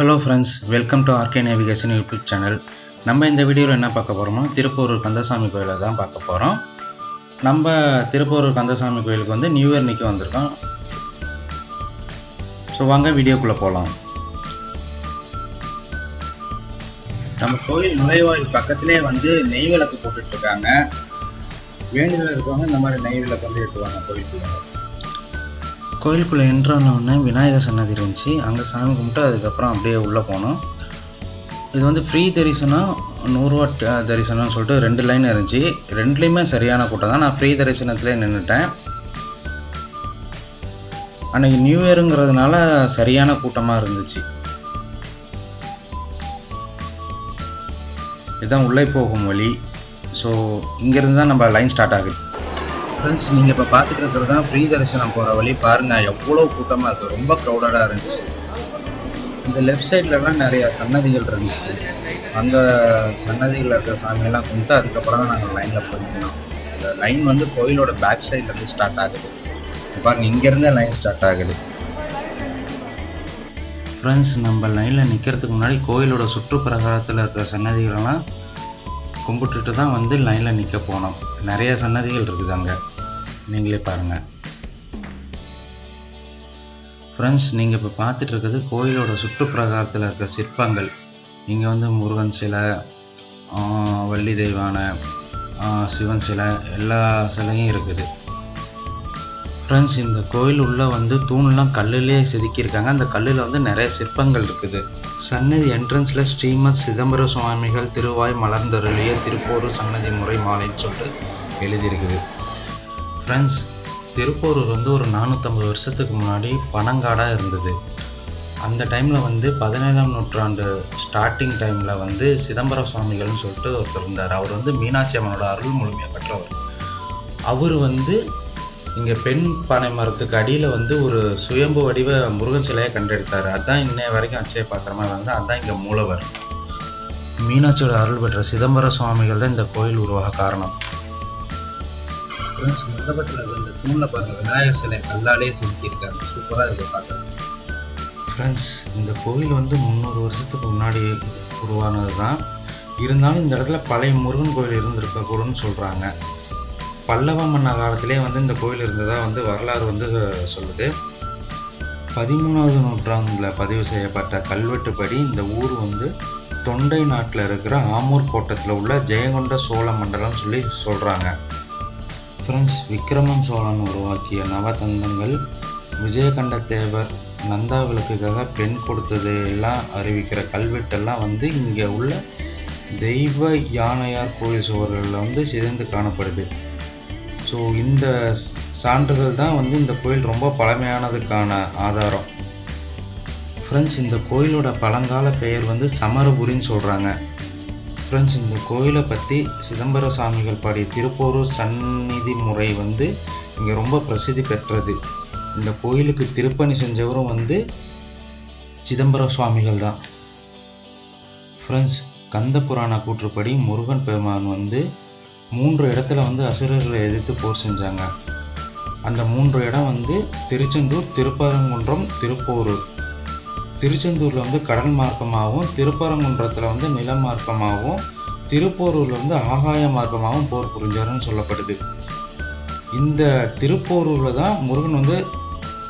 Hello friends welcome to RK navigation YouTube channel நம்ம இந்த வீடியோவில் என்ன பார்க்க போகிறோமோ திருப்பூர் கந்தசாமி கோயிலை தான் பார்க்க போகிறோம் நம்ம திருப்பூர் கந்தசாமி கோயிலுக்கு வந்து நியூ இயர் நிற்க வந்திருக்கோம். ஸோ வாங்க வீடியோக்குள்ளே போகலாம் நம்ம கோயில் நுழைவாயில் பக்கத்திலே வந்து நெய் விளக்கு போட்டுட்ருக்காங்க வேண்டுதல் இருக்கவங்க இந்த மாதிரி நெய் விளக்கு வந்து ஏற்றுவாங்க கோயிலுக்குள்ள. கோயிலுக்குள்ளே என்ட்ரானோடனே விநாயகர் சன்னதி இருந்துச்சு. அங்கே சாமி கும்பிட்டு அதுக்கப்புறம் அப்படியே உள்ளே போனோம். இது வந்து ஃப்ரீ தரிசனம் நூறுரூவா தரிசனம்னு சொல்லிட்டு ரெண்டு லைன் இருந்துச்சு. ரெண்டுலேயுமே சரியான கூட்டம் தான். நான் ஃப்ரீ தரிசனத்திலே நின்றுட்டேன் அன்றைக்கி நியூ இயருங்கிறதுனால சரியான கூட்டமாக இருந்துச்சு. இதுதான் உள்ளே போகும் வழி. ஸோ இங்கேருந்து தான் நம்ம லைன் ஸ்டார்ட் ஆகுது. ஃப்ரெண்ட்ஸ் நீங்கள் இப்போ பார்த்துட்டு இருக்கிறது தான் ஃப்ரீ தரிசனம் போகிற வழி பாருங்கள் எவ்வளோ கூட்டமாக இருக்குது ரொம்ப க்ரௌடடாக இருந்துச்சு. இந்த லெஃப்ட் சைட்லலாம் நிறையா சன்னதிகள் இருந்துச்சு. அந்த சன்னதிகளில் இருக்கிற சாமியெல்லாம் கும்பிட்டு அதுக்கப்புறம் தான் நாங்கள் லைனில் போயிருந்தோம். இந்த லைன் வந்து கோயிலோட பேக் சைட்லேருந்து ஸ்டார்ட் ஆகுது. பாருங்கள் பாருங்க இங்கேருந்தே லைன் ஸ்டார்ட் ஆகுது. ஃப்ரெண்ட்ஸ் நம்ம லைனில் நிற்கிறதுக்கு முன்னாடி கோயிலோட சுற்றுப்பிரகாரத்தில் இருக்கிற சன்னதிகளெல்லாம் கும்பிட்டுட்டு தான் வந்து லைனில் நிற்க போனோம். நிறைய சன்னதிகள் இருக்குது அங்கே. நீங்களே பாருங்கள் ஃப்ரெண்ட்ஸ் நீங்கள் இப்போ பார்த்துட்டு இருக்கிறது கோயிலோட சுற்றுப்பிரகாரத்தில் இருக்க சிற்பங்கள். இங்கே வந்து முருகன் சிலை ஆஹ் வள்ளி தெய்வான சிவன் சிலை எல்லா சிலையும் இருக்குது. ஃப்ரெண்ட்ஸ் இந்த கோயில் உள்ள வந்து தூண்லாம் கல்லுலேயே செதுக்கியிருக்காங்க. அந்த கல்லில் வந்து நிறைய சிற்பங்கள் இருக்குது. சன்னதி என்ட்ரன்ஸில் ஸ்ரீமத் சிதம்பர சுவாமிகள் திருவாய் மலர்ந்தருளிய திருப்போரூர் சன்னதி முறை மாலைன்னு சொல்லிட்டு எழுதியிருக்குது. ஃப்ரெண்ட்ஸ் திருப்போரூர் வந்து ஒரு நானூற்றம்பது வருஷத்துக்கு முன்னாடி பனங்காடாக இருந்தது. அந்த டைமில் வந்து பதினேழாம் நூற்றாண்டு ஸ்டார்டிங் டைமில் வந்து சிதம்பர சுவாமிகள்னு சொல்லிட்டு ஒருத்தர் இருந்தார். அவர் வந்து மீனாட்சி அம்மனோட அருள் முழுமையாக பெற்றவர். அவர் வந்து இங்கே பெண் பனை மரத்துக்கு அடியில் வந்து ஒரு சுயம்பு வடிவ முருகன் சிலையை கண்டெடுத்தார். அதான் இன்னைய வரைக்கும் அச்சய பாத்திரமா வந்து அதான் இங்கே மூலவர். மீனாட்சியோட அருள் பெற்ற சிதம்பர சுவாமிகள் தான் இந்த கோயில் உருவாக காரணம். ஃப்ரெண்ட்ஸ் மண்டபத்தில் இருந்த தூணில் பார்த்த விநாயகர் சிலை கல்லாலே செதுக்கியிருக்காங்க. சூப்பராக இருக்கு பார்க்க. ஃப்ரெண்ட்ஸ் இந்த கோயில் வந்து முந்நூறு வருஷத்துக்கு முன்னாடி உருவானது தான் இருந்தாலும் இந்த இடத்துல பழைய முருகன் கோயில் இருந்திருக்கக்கூடும்னு சொல்கிறாங்க பல்லவ மன்ன காலத்திலே வந்து இந்த கோயில் இருந்ததாக வந்து வரலாறு வந்து சொல்லுது. பதிமூணாவது நூற்றாண்டில் பதிவு செய்யப்பட்ட கல்வெட்டுப்படி இந்த ஊர் வந்து தொண்டை நாட்டில் இருக்கிற ஆமூர் கோட்டத்தில் உள்ள ஜெயங்கொண்ட சோழ மண்டலம் சொல்லி சொல்கிறாங்க ஃப்ரெண்ட்ஸ் விக்ரமன் சோழன் உருவாக்கிய நவதந்தங்கள் விஜயகண்ட தேவர் நந்தா விளக்குக்காக பெண் கொடுத்தது எல்லாம் அறிவிக்கிற கல்வெட்டெல்லாம் வந்து இங்கே உள்ள தெய்வ யானையார் கோயில் சுவர்களில் வந்து சிதைந்து காணப்படுது. ஸோ இந்த சான்றுகள் தான் வந்து இந்த கோயில் ரொம்ப பழமையானதுக்கான ஆதாரம். ஃப்ரெண்ட்ஸ் இந்த கோயிலோட பழங்கால பெயர் வந்து சமரபுரின்னு சொல்கிறாங்க ஃப்ரெண்ட்ஸ் இந்த கோயிலை பற்றி சிதம்பர சாமிகள் பாடிய திருப்போரூர் சந்நிதி முறை வந்து இங்கே ரொம்ப பிரசித்தி பெற்றது. இந்த கோயிலுக்கு திருப்பணி செஞ்சவரும் வந்து சிதம்பர சுவாமிகள் தான். ஃப்ரெண்ட்ஸ் கந்த புராண கூற்றுப்படி முருகன் பெருமான் வந்து மூன்று இடத்துல வந்து அசுரர்களை எதிர்த்து போர் செஞ்சாங்க. அந்த மூன்று இடம் வந்து திருச்செந்தூர் திருப்பரங்குன்றம் திருப்போரூர். திருச்செந்தூரில் வந்து கடல் மார்க்கமாகவும் திருப்பரங்குன்றத்தில் வந்து நில மார்க்கமாகவும் திருப்போரூரில் வந்து ஆகாய மார்க்கமாகவும் போர் புரிஞ்சாருன்னு சொல்லப்படுது. இந்த திருப்போரூரில் தான் முருகன் வந்து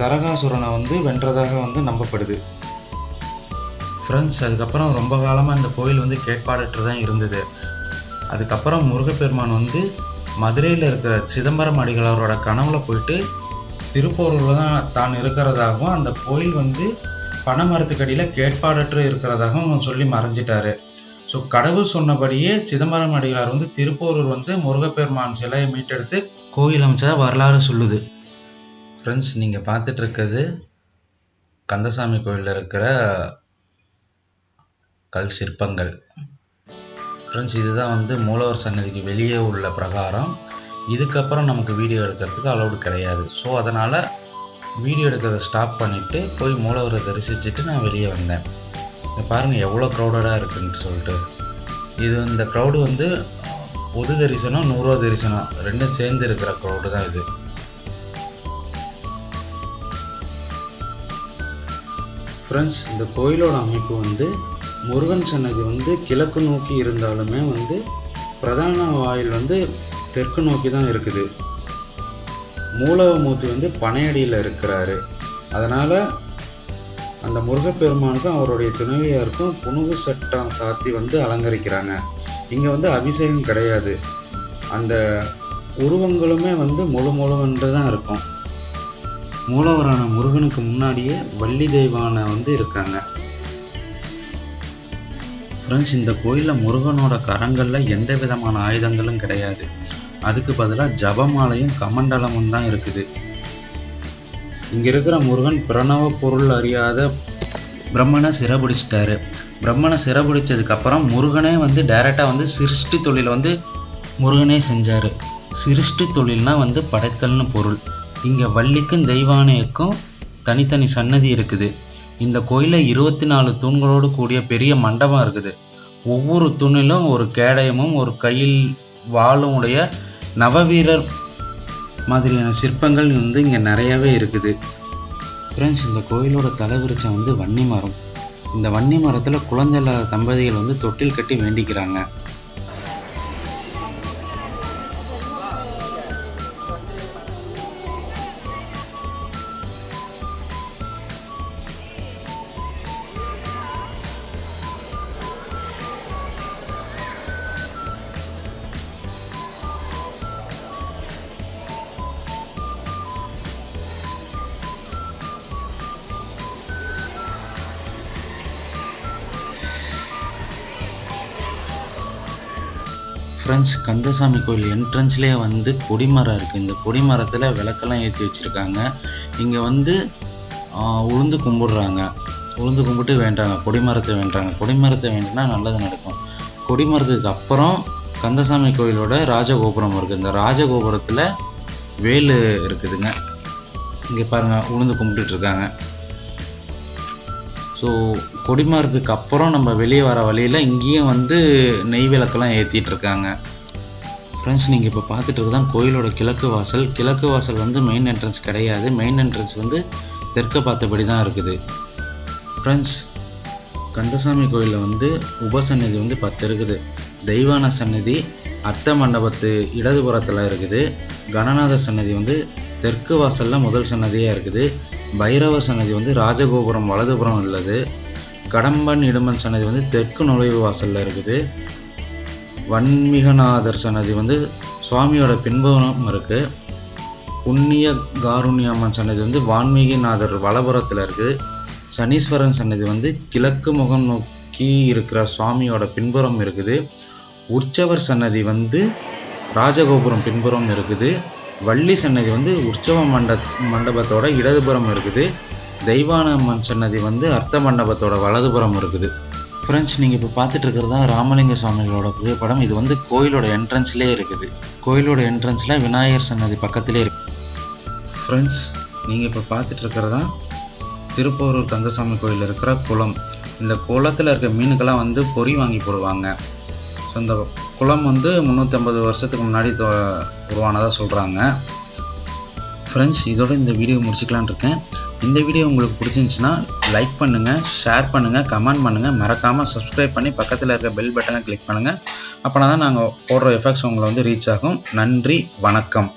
தரகாசுரனை வந்து வென்றதாக வந்து நம்பப்படுது. ஃப்ரெண்ட்ஸ் அதுக்கப்புறம் ரொம்ப காலமாக இந்த கோயில் வந்து கேட்பாடற்று தான் இருந்தது. அதுக்கப்புறம் முருகப்பெருமான் வந்து மதுரையில் இருக்கிற சிதம்பரம் அடிகளாரோட கனவுல போயிட்டு திருப்போரூரில் தான் தான் இருக்கிறதாகவும் அந்த கோயில் வந்து பனைமரத்துக்கடியில் கேட்பாடற்று இருக்கிறதாகவும் சொல்லி மறைஞ்சிட்டாரு. ஸோ கடவுள் சொன்னபடியே சிதம்பரம் அடிகளார் வந்து திருப்போரூர் வந்து முருகப்பெருமான் சிலையை மீட்டெடுத்து கோயில் அமைச்சா வரலாறு சொல்லுது. ஃப்ரெண்ட்ஸ் நீங்கள் பார்த்துட்டு இருக்கிறது கந்தசாமி கோயிலில் இருக்கிற கல் சிற்பங்கள். ஃப்ரெண்ட்ஸ் இதுதான் வந்து மூலவர் சன்னதிக்கு வெளியே உள்ள பிரகாரம். இதுக்கப்புறம் நமக்கு வீடியோ எடுக்கிறதுக்கு அலௌடு கிடையாது. ஸோ அதனால் வீடியோ எடுக்கிறத ஸ்டாப் பண்ணிவிட்டு போய் மூலவரை தரிசிச்சுட்டு நான் வெளியே வந்தேன். பாருங்கள் எவ்வளோ க்ரௌடடாக இருக்குன்னு சொல்லிட்டு. இது இந்த க்ரௌடு வந்து பொது தரிசனம் நூறுரூவா தரிசனம். ரெண்டும் சேர்ந்து இருக்கிற க்ரௌடு தான் இது. ஃப்ரெண்ட்ஸ் இந்த கோயிலோட அமைப்பு வந்து முருகன் சன்னதி வந்து கிழக்கு நோக்கி இருந்தாலுமே வந்து பிரதான வாயில் வந்து தெற்கு நோக்கி தான் இருக்குது. மூலவமூர்த்தி வந்து பனையடியில் இருக்கிறாரு. அதனால் அந்த முருகப்பெருமானுக்கும் அவருடைய துணைவியாருக்கும் புனுகு சட்டம் சாத்தி வந்து அலங்கரிக்கிறாங்க. இங்கே வந்து அபிஷேகம் கிடையாது. அந்த உருவங்களுமே வந்து முழு முழுவென்று தான் இருக்கும். மூலவரான முருகனுக்கு முன்னாடியே வள்ளி தெய்வானை வந்து இருக்காங்க. ஃப்ரெண்ட்ஸ் இந்த கோயிலில் முருகனோட கரங்களில் எந்த விதமான ஆயுதங்களும் கிடையாது. அதுக்கு பதிலாக ஜபமாலையும் கமண்டலமும் தான் இருக்குது. இங்கே இருக்கிற முருகன் பிரணவ பொருள் அறியாத பிரம்மனை சிறபிடிச்சிட்டாரு. பிரம்மனை சிறபிடிச்சதுக்கப்புறம் முருகனே வந்து டைரெக்டாக வந்து சிருஷ்டி தொழில் வந்து முருகனே செஞ்சார். சிருஷ்டி தொழில்னா வந்து படைத்தல்னு பொருள். இங்கே வள்ளிக்கும் தெய்வானைக்கும் தனித்தனி சன்னதி இருக்குது. இந்த கோயிலில் இருபத்தி நாலு தூண்களோடு கூடிய பெரிய மண்டபம் இருக்குது. ஒவ்வொரு தூணிலும் ஒரு கேடயமும் ஒரு கையில் வாளும் உடைய நவவீரர் மாதிரியான சிற்பங்கள் வந்து இங்கே நிறையவே இருக்குது. ஃப்ரெண்ட்ஸ் இந்த கோயிலோட தலைவிருச்சம் வந்து வன்னி மரம். இந்த வன்னி மரத்தில் குழந்தை இல்லாத தம்பதிகள் வந்து தொட்டில் கட்டி வேண்டிக்கிறாங்க. ஃப்ரெண்ட்ஸ் கந்தசாமி கோயில் என்ட்ரன்ஸ்லேயே வந்து கொடிமரம் இருக்குது இந்த கொடிமரத்தில் விளக்கெல்லாம் ஏற்றி வச்சுருக்காங்க. இங்கே வந்து உளுந்து கும்பிடுறாங்க. உளுந்து கும்பிட்டு வேண்டாங்க. கொடிமரத்தை வேண்டாங்க. கொடிமரத்தை வேண்டினா நல்லது நடக்கும். கொடிமரத்துக்கு அப்புறம் கந்தசாமி கோயிலோட ராஜகோபுரம் இருக்குது இந்த ராஜகோபுரத்தில் வேல் இருக்குதுங்க. இங்கே பாருங்கள் உளுந்து கும்பிட்டுட்ருக்காங்க ஸோ கொடிமரத்துக்கு அப்புறம் நம்ம வெளியே வர வழியில் இங்கேயும் வந்து நெய் விளக்கெல்லாம் ஏற்றிட்டுருக்காங்க ஃப்ரெண்ட்ஸ் நீங்கள் இப்போ பார்த்துட்டு இருக்கிறது கோயிலோட கிழக்கு வாசல். கிழக்கு வாசல் வந்து மெயின் என்ட்ரன்ஸ் கிடையாது. மெயின் என்ட்ரன்ஸ் வந்து தெற்க பார்த்தபடி தான் இருக்குது. ஃப்ரெண்ட்ஸ் கந்தசாமி கோயிலில் வந்து உபசன்னதி வந்து பத்து இருக்குது. தெய்வான சன்னதி அர்த்த மண்டபத்து இடதுபுறத்தில் இருக்குது. கணநாத சன்னதி வந்து தெற்கு வாசலில் முதல் சன்னதியாக இருக்குது. பைரவர் சன்னதி வந்து ராஜகோபுரம் வலதுபுறம் உள்ளது. கடம்பன் இடுமன் சன்னதி வந்து தெற்கு நுழைவு வாசலில் இருக்குது. வன்மிகநாதர் சன்னதி வந்து சுவாமியோட பின்புறம் இருக்குது புண்ணிய காருண்யம்மன் சன்னதி வந்து வான்மீகிநாதர் வலபுறத்தில் இருக்குது சனீஸ்வரன் சன்னதி வந்து கிழக்கு முகம் நோக்கி இருக்கிற சுவாமியோட பின்புறம் இருக்குது. உற்சவர் சன்னதி வந்து ராஜகோபுரம் பின்புறம் இருக்குது. வள்ளி சன்னதி வந்து உற்சவ மண்ட மண்டபத்தோட இடதுபுறம் இருக்குது. தெய்வானம்மன் சன்னதி வந்து அர்த்த மண்டபத்தோட வலதுபுறம் இருக்குது. ஃப்ரெண்ட்ஸ் நீங்கள் இப்போ பார்த்துட்டு இருக்கிறது தான் ராமலிங்க சுவாமிகளோட புகைப்படம்? இது வந்து கோயிலோட என்ட்ரன்ஸ்லேயே இருக்குது. கோயிலோட என்ட்ரன்ஸில் விநாயகர் சன்னதி பக்கத்திலே இருக்கு. ஃப்ரெண்ட்ஸ் நீங்கள் இப்போ பார்த்துட்டு இருக்கிறதா திருப்போரூர் கந்தசாமி கோயிலில் இருக்கிற குளம். இந்த குளத்தில் இருக்க மீனுக்கெல்லாம் வந்து பொறி வாங்கி போடுவாங்க. ஸோ இந்த குளம் வந்து முந்நூற்றம்பது வருஷத்துக்கு முன்னாடி உருவானதாக சொல்கிறாங்க ஃப்ரெண்ட்ஸ் இதோட இந்த வீடியோ முடிச்சுக்கலான்னு இருக்கேன். இந்த வீடியோ உங்களுக்கு பிடிச்சிருந்துச்சுன்னா லைக் பண்ணுங்கள் ஷேர் பண்ணுங்கள் கமெண்ட் பண்ணுங்கள் மறக்காமல் சப்ஸ்கிரைப் பண்ணி பக்கத்தில் இருக்க பெல் பட்டனை கிளிக் பண்ணுங்கள் அப்போனா தான் நாங்கள் போடுற எஃபெக்ட்ஸ் உங்களை வந்து ரீச் ஆகும். நன்றி வணக்கம்.